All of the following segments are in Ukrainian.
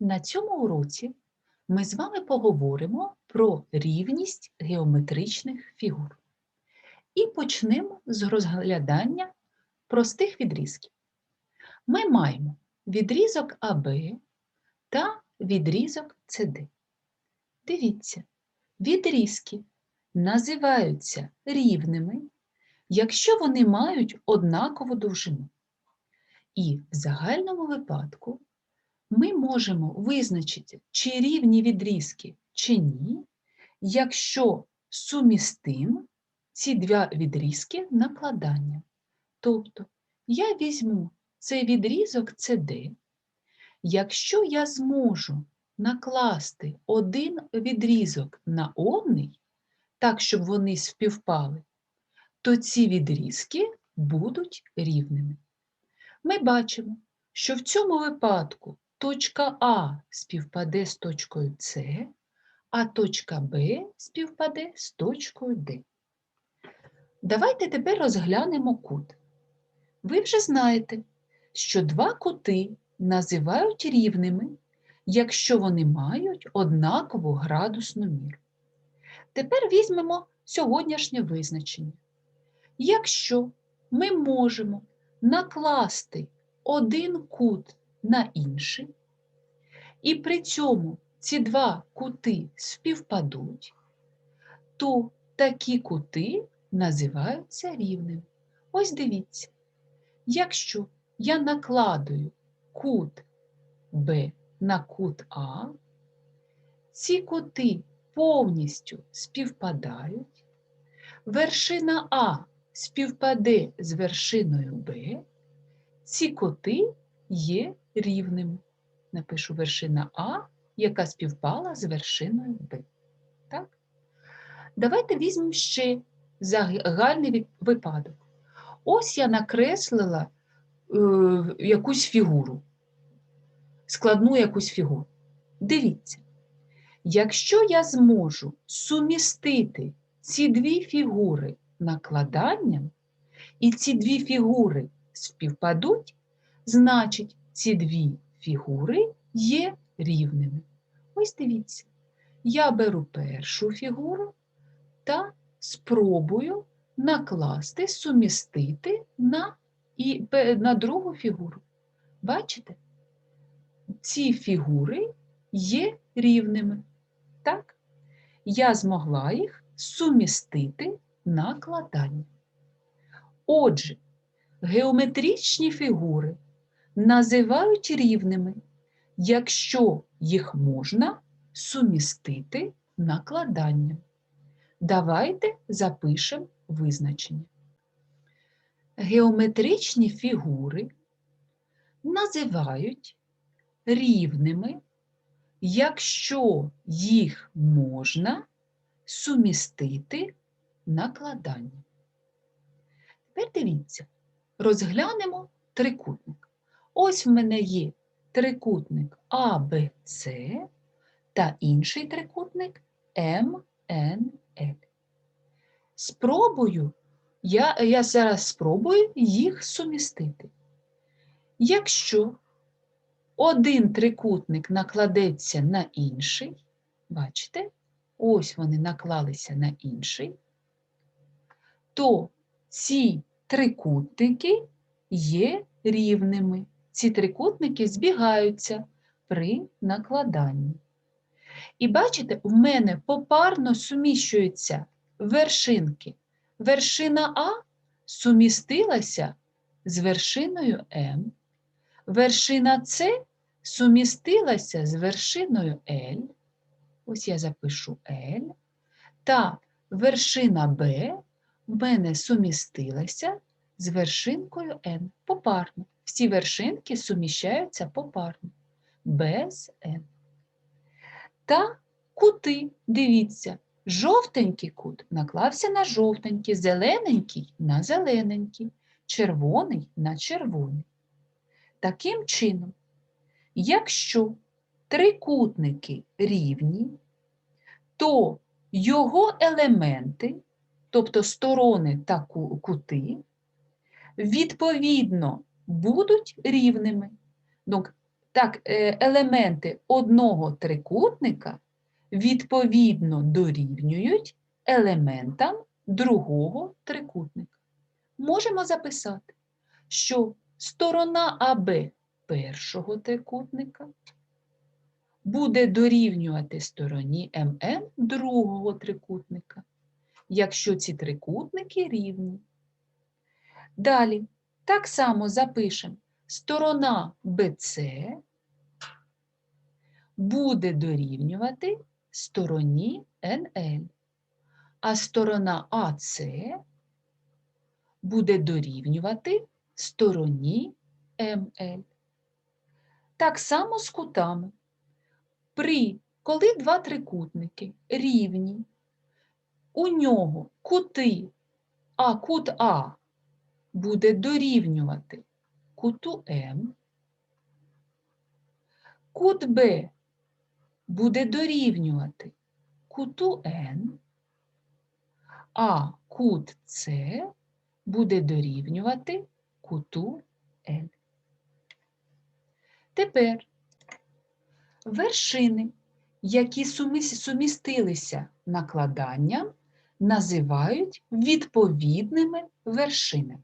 На цьому уроці ми з вами поговоримо про рівність геометричних фігур. І почнемо з розглядання простих відрізків. Ми маємо відрізок АБ та відрізок СД. Дивіться, відрізки називаються рівними, якщо вони мають однакову довжину. І в загальному випадку ми можемо визначити, чи рівні відрізки, чи ні, якщо сумістимо ці два відрізки накладання. Тобто я візьму цей відрізок CD, якщо я зможу накласти один відрізок на одний, так, щоб вони співпали, то ці відрізки будуть рівними. Ми бачимо, що в цьому випадку точка А співпаде з точкою С, а точка Б співпаде з точкою Д. Давайте тепер розглянемо кут. Ви вже знаєте, що два кути називають рівними, якщо вони мають однакову градусну міру. Тепер візьмемо сьогоднішнє визначення. Якщо ми можемо накласти один кут на інший, і при цьому ці два кути співпадуть, то такі кути називаються рівними. Ось дивіться, якщо я накладую кут Б на кут А, ці кути повністю співпадають, вершина А співпаде з вершиною Б, ці кути є рівними. Напишу вершина А, яка співпала з вершиною Б. Так? Давайте візьмемо ще загальний випадок. Ось я накреслила е, якусь фігуру, складну якусь фігуру. Дивіться, якщо я зможу сумістити ці дві фігури накладанням, і ці дві фігури співпадуть, значить, ці дві фігури є рівними. Ось дивіться, я беру першу фігуру та спробую накласти, сумістити на, і, на другу фігуру. Бачите? Ці фігури є рівними. Так? Я змогла їх сумістити накладання. Отже, геометричні фігури називають рівними, якщо їх можна сумістити накладанням. Давайте запишемо визначення. Геометричні фігури називають рівними, якщо їх можна сумістити накладанням. Тепер дивіться, розглянемо трикутник. Ось в мене є трикутник АБЦ та інший трикутник МНЛ. Спробую, я, я зараз спробую їх сумістити. Якщо один трикутник накладеться на інший, бачите, ось вони наклалися на інший, то ці трикутники є рівними. Ці трикутники збігаються при накладанні. І бачите, в мене попарно суміщуються вершинки. Вершина А сумістилася з вершиною М, вершина С сумістилася з вершиною L, ось я запишу L, та вершина Б в мене сумістилася з вершинкою n попарно. Всі вершинки суміщаються попарно, без n. Та кути, дивіться, жовтенький кут наклався на жовтенький, зелененький на зелененький, червоний на червоний. Таким чином, якщо трикутники рівні, то його елементи, тобто сторони та кути, відповідно будуть рівними. Так, е, елементи одного трикутника відповідно дорівнюють елементам другого трикутника. Можемо записати, що сторона АБ першого трикутника буде дорівнювати стороні МН другого трикутника, якщо ці трикутники рівні. Далі, так само запишемо, сторона BC буде дорівнювати стороні NL, а сторона AC буде дорівнювати стороні ML. Так само з кутами. При, коли два трикутники рівні, у нього кути, а кут А буде дорівнювати куту М, кут Б буде дорівнювати куту Н, а кут С буде дорівнювати куту L. Тепер вершини, які сумістилися накладанням, називають відповідними вершинами.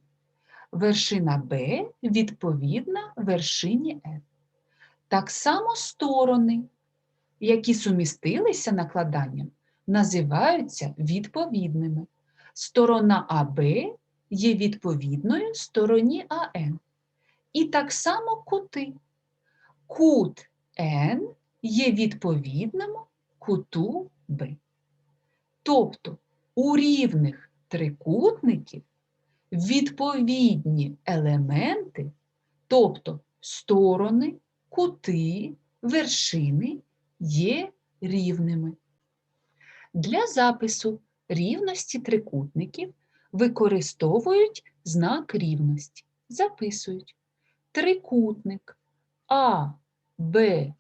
Вершина Б відповідна вершині N. Так само сторони, які сумістилися накладанням, називаються відповідними. Сторона АБ є відповідною стороні АН. І так само кути. Кут N є відповідним куту Б. Тобто у рівних трикутників відповідні елементи, тобто сторони, кути, вершини є рівними. Для запису рівності трикутників використовують знак рівності. Записують трикутник А, Б,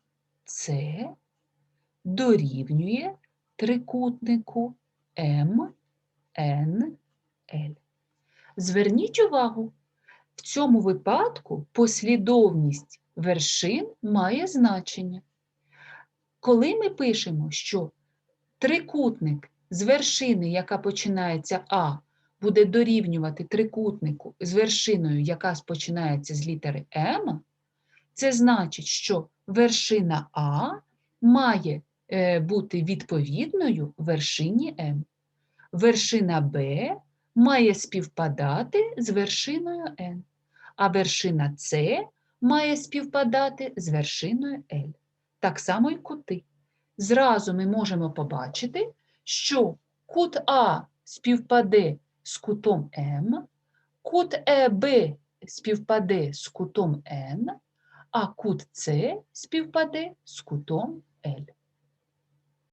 С дорівнює трикутнику М, Н, Л. Зверніть увагу, в цьому випадку послідовність вершин має значення. Коли ми пишемо, що трикутник з вершини, яка починається А, буде дорівнювати трикутнику з вершиною, яка починається з літери М, це значить, що вершина А має е, бути відповідною вершині М. Вершина Б має співпадати з вершиною N, а вершина С має співпадати з вершиною L. Так само й кути. Зразу ми можемо побачити, що кут А співпаде з кутом М, кут ЕБ співпаде з кутом N, а кут С співпаде з кутом L.